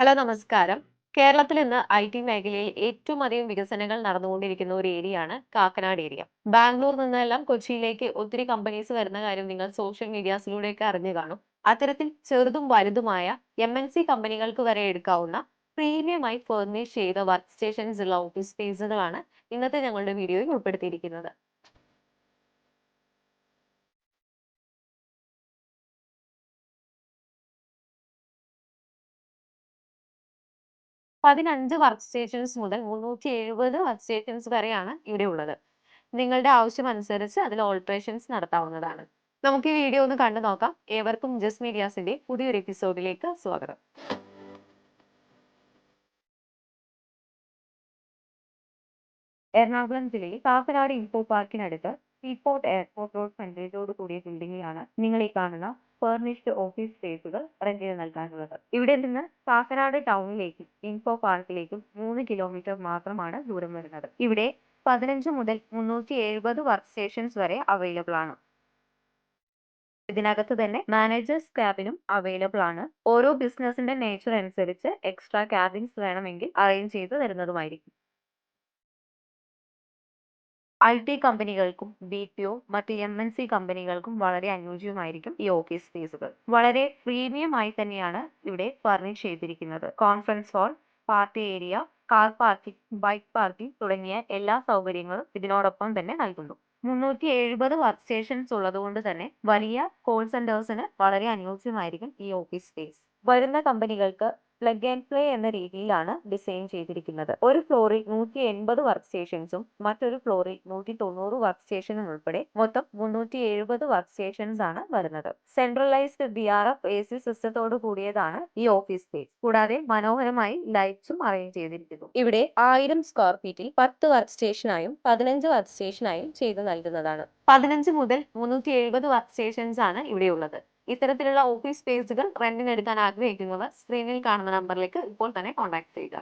Hello നമസ്കാരം. കേരളത്തിൽ ഇന്ന് ഐ ടി മേഖലയിൽ ഏറ്റവും അധികം വികസനങ്ങൾ നടന്നുകൊണ്ടിരിക്കുന്ന ഒരു ഏരിയയാണ് കാക്കനാട് ഏരിയ ബാംഗ്ലൂർ നിന്നെല്ലാം കൊച്ചിയിലേക്ക് ഒത്തിരി കമ്പനീസ് വരുന്ന കാര്യം നിങ്ങൾ സോഷ്യൽ മീഡിയാസിലൂടെയൊക്കെ അറിഞ്ഞു കാണും. അത്തരത്തിൽ ചെറുതും വലുതുമായ എം എൻ സി കമ്പനികൾക്ക് വരെ എടുക്കാവുന്ന പ്രീമിയമായി ഫർണിഷ് ചെയ്ത വർക്ക് സ്റ്റേഷൻസ് ഉള്ള ഓഫീസ് സ്പേസുകളാണ് ഇന്നത്തെ ഞങ്ങളുടെ വീഡിയോയിൽ ഉൾപ്പെടുത്തിയിരിക്കുന്നത്. പതിനഞ്ച് വർക്ക് സ്റ്റേഷൻസ് മുതൽ മുന്നൂറ്റി എഴുപത് വർക്ക് സ്റ്റേഷൻസ് വരെയാണ് ഇവിടെ ഉള്ളത്. നിങ്ങളുടെ ആവശ്യം അനുസരിച്ച് അതിൽ ഓൾട്രേഷൻസ് നടത്താവുന്നതാണ്. നമുക്ക് ഈ വീഡിയോ ഒന്ന് കണ്ടു നോക്കാം. ഏവർക്കും ജസ് മീഡിയാസിന്റെ പുതിയൊരു എപ്പിസോഡിലേക്ക് സ്വാഗതം. എറണാകുളം ജില്ലയിൽ കാക്കനാട് ഇൻഫോ പാർക്കിനടുത്ത് സീപോർട്ട് എയർപോർട്ട് റോഡ് ഫ്രണ്ടേജോട് കൂടിയ ബിൽഡിംഗിലാണ് നിങ്ങൾ ഈ കാണുന്ന ഫർണിഷ്ഡ് ഓഫീസ് സ്പേസുകൾ റെന്റിന് നൽകാനുള്ളത്. ഇവിടെ നിന്ന് കാക്കനാട് ടൗണിലേക്കും ഇൻഫോ പാർക്കിലേക്കും മൂന്ന് കിലോമീറ്റർ മാത്രമാണ് ദൂരം വരുന്നത്. ഇവിടെ പതിനഞ്ച് മുതൽ മുന്നൂറ്റി എഴുപത് വർക്ക് സ്റ്റേഷൻസ് വരെ അവൈലബിൾ ആണ്. ഇതിനകത്ത് തന്നെ മാനേജേഴ്സ് ക്യാബിനും അവൈലബിൾ ആണ്. ഓരോ ബിസിനസിന്റെ നേച്ചർ അനുസരിച്ച് എക്സ്ട്രാ ക്യാബിൻസ് വേണമെങ്കിൽ അറേഞ്ച് ചെയ്ത് തരുന്നതുമായിരിക്കും. ഐ ടി കമ്പനികൾക്കും ബി പി ഒ മറ്റ് എം എൻ സി കമ്പനികൾക്കും വളരെ അനുയോജ്യമായിരിക്കും ഈ ഓഫീസ് സ്പേസുകൾ വളരെ പ്രീമിയം ആയി തന്നെയാണ് ഇവിടെ ഫർണിഷ് ചെയ്തിരിക്കുന്നത്. Conference hall party area car parking bike parking തുടങ്ങിയ എല്ലാ സൗകര്യങ്ങളും ഇതിനോടൊപ്പം തന്നെ നൽകുന്നു. മുന്നൂറ്റി എഴുപത് വർക്ക് സ്റ്റേഷൻസ് ഉള്ളതുകൊണ്ട് തന്നെ വലിയ കോൾ സെന്റേഴ്സിന് വളരെ അനുയോജ്യമായിരിക്കും ഈ ഓഫീസ് സ്പേസ് വരുന്ന കമ്പനികൾക്ക് പ്ലഗ് ആൻഡ് പ്ലേ എന്ന രീതിയിലാണ് ഡിസൈൻ ചെയ്തിരിക്കുന്നത്. ഒരു ഫ്ലോറിൽ നൂറ്റി എൺപത് വർക്ക് സ്റ്റേഷൻസും മറ്റൊരു ഫ്ലോറിൽ നൂറ്റി തൊണ്ണൂറ് വർക്ക് സ്റ്റേഷനും ഉൾപ്പെടെ മൊത്തം മുന്നൂറ്റി എഴുപത് വർക്ക് സ്റ്റേഷൻസ് ആണ് വരുന്നത്. Centralised B R F A C സിസ്റ്റത്തോട് കൂടിയതാണ് ഈ ഓഫീസ് സ്പേസ് കൂടാതെ മനോഹരമായി ലൈറ്റ്സും അറേഞ്ച് ചെയ്തിരിക്കുന്നു. ഇവിടെ ആയിരം സ്ക്വയർ ഫീറ്റിൽ പത്ത് വർക്ക് സ്റ്റേഷനായും പതിനഞ്ച് വർക്ക് സ്റ്റേഷനായും ചെയ്തു നൽകുന്നതാണ്. പതിനഞ്ച് മുതൽ മുന്നൂറ്റി എഴുപത് വർക്ക് സ്റ്റേഷൻസ് ആണ് ഇവിടെയുള്ളത്. ഇത്തരത്തിലുള്ള ഓഫീസ് സ്പേസുകൾ റെന്റിന് എടുക്കാൻ ആഗ്രഹിക്കുന്നവർ സ്ക്രീനിൽ കാണുന്ന നമ്പറിലേക്ക് ഇപ്പോൾ തന്നെ കോൺടാക്ട് ചെയ്യുക.